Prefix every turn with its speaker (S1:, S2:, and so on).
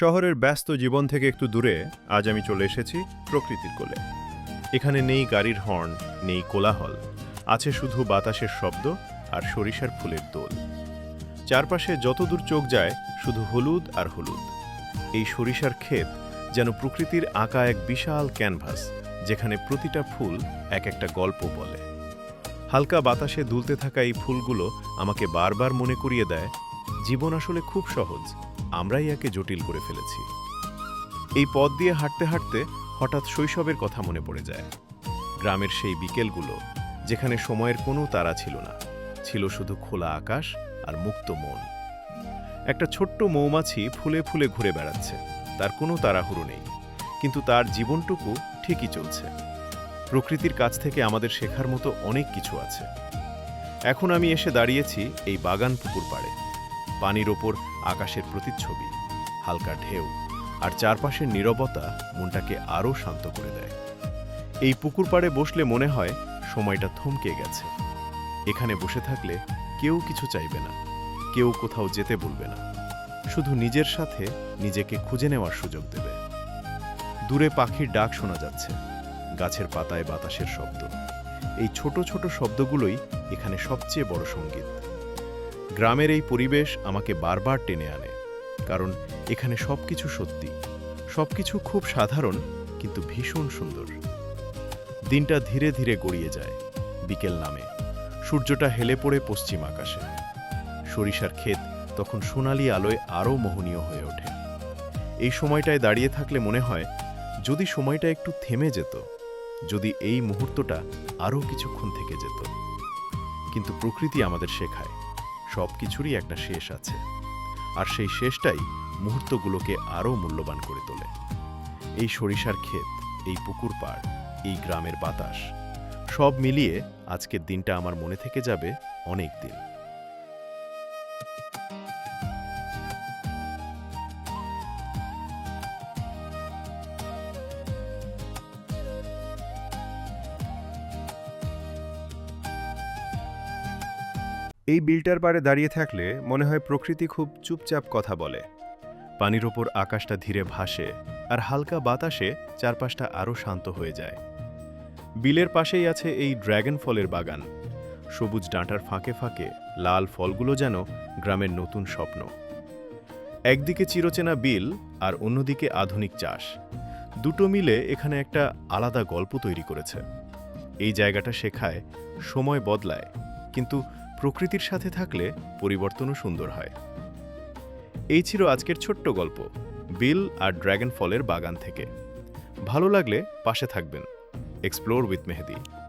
S1: শহরের ব্যস্ত জীবন থেকে একটু দূরে আজ আমি চলে এসেছি প্রকৃতির কোলে। এখানে নেই গাড়ির হর্ন, নেই কোলাহল, আছে শুধু বাতাসের শব্দ আর সরিষার ফুলের দোল। চারপাশে যতদূর চোখ যায়, শুধু হলুদ আর হলুদ। এই সরিষার ক্ষেত যেন প্রকৃতির আঁকা এক বিশাল ক্যানভাস, যেখানে প্রতিটা ফুল এক একটা গল্প বলে। হালকা বাতাসে দুলতে থাকা এই ফুলগুলো আমাকে বারবার মনে করিয়ে দেয়, জীবন আসলে খুব সহজ। আমরাই একে জটিল করে ফেলেছি। এই পথ দিয়ে হাঁটতে হাঁটতে হঠাৎ শৈশবের কথা মনে পড়ে যায়। গ্রামের সেই বিকেলগুলো, যেখানে সময়ের কোনো তারা ছিল না, ছিল শুধু খোলা আকাশ আর মুক্ত মন। একটা ছোট্ট মৌমাছি ফুলে ফুলে ঘুরে বেড়াচ্ছে, তার কোনো তাড়াহুড়ো নেই, কিন্তু তার জীবনটুকু ঠিকই চলছে। প্রকৃতির কাছ থেকে আমাদের শেখার মতো অনেক কিছু আছে। এখন আমি এসে দাঁড়িয়েছি এই বাগান পুকুর পাড়ে। পানির ওপর আকাশের প্রতিচ্ছবি, হালকা ঢেউ, আর চারপাশের নীরবতা মনটাকে আরও শান্ত করে দেয়। এই পুকুর পাড়ে বসলে মনে হয় সময়টা থমকে গেছে। এখানে বসে থাকলে কেউ কিছু চাইবে না, কেউ কোথাও যেতে বলবে না। শুধু নিজের সাথে নিজেকে খুঁজে নেওয়ার সুযোগ দেবে। দূরে পাখির ডাক শোনা যাচ্ছে, গাছের পাতায় বাতাসের শব্দ। এই ছোট ছোট শব্দগুলোই এখানে সবচেয়ে বড় সংগীত। গ্রামের এই পরিবেশ আমাকে বারবার টেনে আনে, কারণ এখানে সবকিছু সত্যি, সবকিছু খুব সাধারণ, কিন্তু ভীষণ সুন্দর। দিনটা ধীরে ধীরে গড়িয়ে যায়, বিকেল নামে, সূর্যটা হেলে পড়ে পশ্চিম আকাশে। সরিষার ক্ষেত তখন সোনালি আলোয় আরও মোহনীয় হয়ে ওঠে। এই সময়টায় দাঁড়িয়ে থাকলে মনে হয়, যদি সময়টা একটু থেমে যেত, যদি এই মুহূর্তটা আরও কিছুক্ষণ থেকে যেত। কিন্তু প্রকৃতি আমাদের শেখায় সব কিছুরই একটা শেষ আছে। আর সেই শেষটাই মুহূর্তগুলোকে আরও মূল্যবান করে তোলে। এই সরিষার ক্ষেত, এই পুকুর পাড়, এই গ্রামের বাতাস, সব মিলিয়ে আজকের দিনটা আমার মনে থেকে যাবে অনেক দিন। এই বিলটার পারে দাঁড়িয়ে থাকলে মনে হয় প্রকৃতি খুব চুপচাপ কথা বলে। পানির ওপর আকাশটা ধীরে ভাসে আর হালকা বাতাসে চারপাশটা আরও শান্ত হয়ে যায়। বিলের পাশেই আছে এই ড্র্যাগন ফলের বাগান। সবুজ ডাঁটার ফাঁকে ফাঁকে লাল ফলগুলো যেন গ্রামের নতুন স্বপ্ন। একদিকে চিরচেনা বিল আর অন্যদিকে আধুনিক চাষ। দুটো মিলে এখানে একটা আলাদা গল্প তৈরি করেছে। এই জায়গাটা শেখায়, সময় বদলায়, কিন্তু প্রকৃতির সাথে থাকলে পরিবর্তনও সুন্দর হয়। এই ছিল আজকের ছোট্ট গল্প, বিল আর ড্র্যাগন ফলের বাগান থেকে। ভালো লাগলে পাশে থাকবেন। Explore with Mehedi